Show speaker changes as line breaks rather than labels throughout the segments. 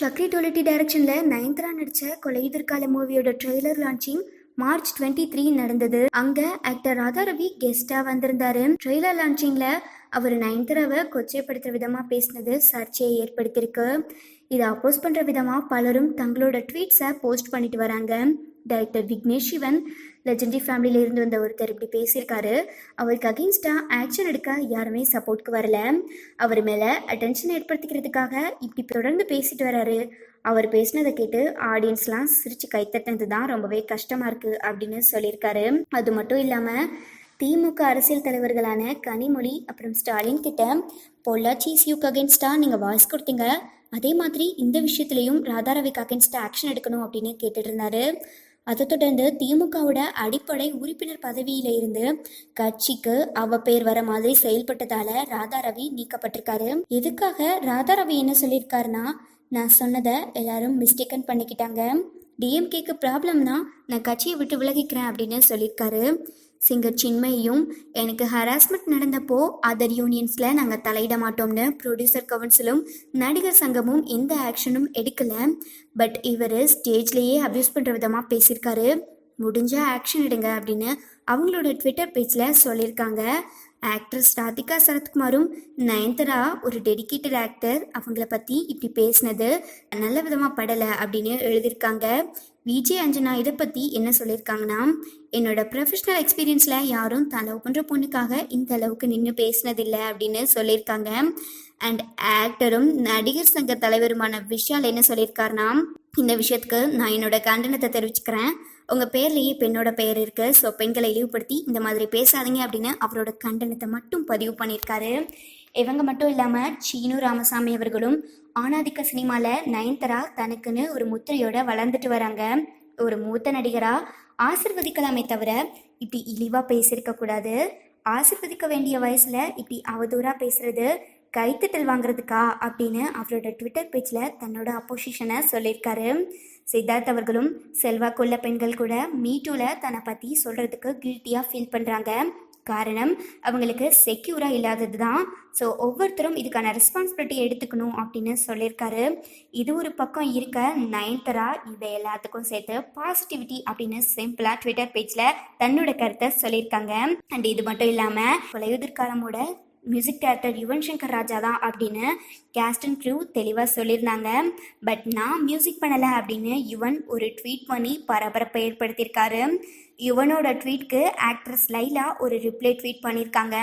சக்ரி டொலிட்டி டைரக்ஷனில் நயன்தரா நடித்த கொலை எதிர்கால மூவியோட trailer launching March twenty three நடந்தது. அங்க ஆக்டர் ராதா ரவி கெஸ்டா வந்திருந்தாரு. ட்ரெய்லர் லான்ச்சிங்ல அவர் நயன்தாராவை கொச்சைப்படுத்துகிற விதமாக பேசினது சர்ச்சையை ஏற்படுத்தியிருக்கு. இதை அப்போஸ் பண்ணுற விதமாக பலரும் தங்களோட ட்வீட்ஸை போஸ்ட் பண்ணிட்டு வராங்க. டைரக்டர் விக்னேஷ் சிவன் லெஜெண்டரி ஃபேமிலியில இருந்து வந்த ஒருத்தர் இப்படி பேசியிருக்காரு. அவருக்கு அகெயின்ஸ்டாக ஆக்ஷன் எடுக்க யாருமே சப்போர்ட்க்கு வரல. அவர் மேலே அட்டென்ஷன் ஏற்படுத்திக்கிறதுக்காக இப்படி தொடர்ந்து பேசிட்டு வராரு. அவர் பேசினதை கேட்டு ஆடியன்ஸ்லாம் சிரிச்சு கைத்தட்டினது தான் ரொம்பவே கஷ்டமாக இருக்குது அப்படின்னு சொல்லியிருக்காரு. அது மட்டும் இல்லாமல் திமுக அரசியல் தலைவர்களான கனிமொழி அப்புறம் ஸ்டாலின் கிட்ட பொள்ளாச்சி சியூக்கு அகேன்ஸ்டா நீங்கள் வாய்ஸ் கொடுத்தீங்க. அதே மாதிரி இந்த விஷயத்துலையும் ராதாரவிக்கு அகேன்ஸ்டா ஆக்ஷன் எடுக்கணும் அப்படின்னு கேட்டுட்டு இருந்தாரு. அதை தொடர்ந்து திமுகவோட அடிப்படை உறுப்பினர் பதவியில இருந்து கட்சிக்கு அவ பேர் வர மாதிரி செயல்பட்டதால ராதாரவி நீக்கப்பட்டிருக்காரு. எதுக்காக ராதா ரவி என்ன சொல்லியிருக்காருன்னா நான் சொன்னதை எல்லாரும் மிஸ்டேக்கன் பண்ணிக்கிட்டாங்க. டிஎம்கேக்கு ப்ராப்ளம்னா நான் கட்சியை விட்டு விலகிக்கிறேன் அப்படின்னு சொல்லியிருக்காரு. சிங்கர் சின்மையும் எனக்கு ஹராஸ்மெண்ட் நடந்தப்போ அதர் யூனியன்ஸில் நாங்கள் தலையிட மாட்டோம்னு ப்ரொடியூசர் கவுன்சிலும் நடிகர் சங்கமும் எந்த ஆக்ஷனும் எடுக்கலை. பட் இவர் ஸ்டேஜ்லேயே அப்யூஸ் பண்ணுற விதமாக பேசியிருக்காரு. முடிஞ்சால் ஆக்ஷன் எடுங்க அப்படின்னு அவங்களோட ட்விட்டர் பேஜில் சொல்லியிருக்காங்க. ஆக்ட்ரஸ் ராதிகா சரத்குமாரும் நயன்தாரா ஒரு டெடிகேட்டட் ஆக்டர் அவங்கள பற்றி இப்படி பேசினது நல்ல விதமாக படலை அப்படின்னு எழுதியிருக்காங்க. விஜய் அஞ்சனா இதை பற்றி என்ன சொல்லியிருக்காங்கன்னா என்னோட ப்ரொஃபஷ்னல் எக்ஸ்பீரியன்ஸில் யாரும் தான் லவ் பண்ணுற பொண்ணுக்காக இந்த அளவுக்கு நின்று பேசினதில்லை அப்படின்னு சொல்லியிருக்காங்க. அண்ட் ஆக்டரும் நடிகர் சங்க தலைவருமான விஷால் என்ன சொல்லியிருக்காருன்னா இந்த விஷயத்துக்கு நான் என்னோட கண்டனத்தை தெரிவிச்சுக்கிறேன். உங்கள் பேர்லேயே பெண்ணோட பெயர் இருக்கு. ஸோ பெண்களை இழிவுபடுத்தி இந்த மாதிரி பேசாதீங்க அப்படின்னு அவரோட கண்டனத்தை மட்டும் பதிவு பண்ணியிருக்காரு. இவங்க மட்டும் இல்லாமல் சீனு ராமசாமி அவர்களும் ஆணாதிக்க சினிமாவில் நயன்தாரா தனக்குன்னு ஒரு முத்திரையோட வளர்ந்துட்டு வராங்க. ஒரு மூத்த நடிகராக ஆசிர்வதிக்கலாமே தவிர இப்படி இழிவாக பேசியிருக்க கூடாது. ஆசிர்வதிக்க வேண்டிய வயசில் இப்படி அவதூறாக பேசுறது கைத்தட்டல் வாங்குறதுக்கா அப்படின்னு அவரோட ட்விட்டர் பேஜில் தன்னோட அப்போசிஷனை சொல்லியிருக்காரு. சித்தார்த் அவர்களும் செல்வாக்குள்ள பெண்கள் கூட மீட்டூவில் தன்னை பற்றி சொல்கிறதுக்கு கில்ட்டியாக ஃபீல் பண்ணுறாங்க காரணம் அவங்களுக்கு செக்யூராக இல்லாதது தான் ஸோ ஒவ்வொருத்தரும் இதுக்கான ரெஸ்பான்சிபிலிட்டி எடுத்துக்கணும் அப்படின்னு சொல்லியிருக்காரு. இது ஒரு பக்கம் இருக்க நயன்தரா இதை எல்லாத்துக்கும் சேர்த்து பாசிட்டிவிட்டி அப்படின்னு சிம்பிளாக ட்விட்டர் பேஜில் தன்னோட கருத்தை சொல்லியிருக்காங்க. அண்ட் இது மட்டும் இல்லாமல் கொலையுதிர்காலமோட மியூசிக் டேரக்டர் யுவன் சங்கர் ராஜா தான் அப்படின்னு கேஸ்ட் அண்ட் க்ரூ தெளிவாக சொல்லியிருந்தாங்க. பட் நான் மியூசிக் பண்ணலை அப்படின்னு யுவன் ஒரு ட்வீட் பண்ணி பரபரப்பை ஏற்படுத்தியிருக்காரு. யுவனோட ட்வீட்க்கு ஆக்ட்ரஸ் லைலா ஒரு ரிப்ளை ட்வீட் பண்ணியிருக்காங்க.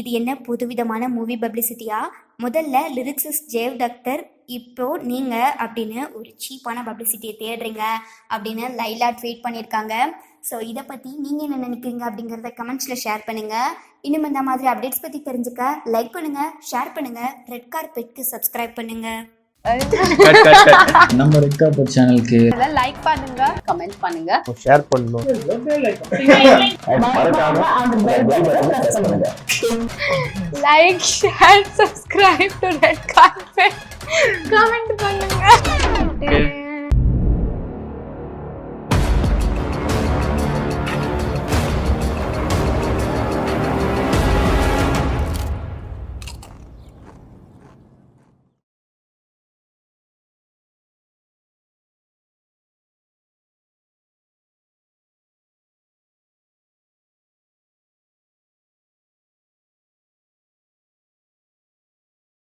இது என்ன புதுவிதமான மூவி பப்ளிசிட்டியா முதல்ல லிரிக்ஸிஸ்ட் ஜேவ் டக்டர் இப்போ நீங்கள் அப்படின்னு ஒரு சீப்பான பப்ளிசிட்டியை தேடுறீங்க அப்படின்னு லைலா ட்வீட் பண்ணியிருக்காங்க. ஸோ இதை பற்றி நீங்கள் என்ன நினைக்கிறீங்க அப்படிங்கிறத கமெண்ட்ஸில் ஷேர் பண்ணுங்கள் இன்னும் இந்த மாதிரி அப்டேட்ஸ் பற்றி தெரிஞ்சுக்க லைக் பண்ணுங்கள் ஷேர் பண்ணுங்கள் ரெட் கார்பெட்க்கு சப்ஸ்கிரைப் பண்ணுங்கள்
நம்ம ரெட் கார்பெட் சேனலுக்கு
லைக் பண்ணுங்க கமெண்ட் பண்ணுங்க.
ஷேர் பண்ணணும்
like share subscribe to red carpet comment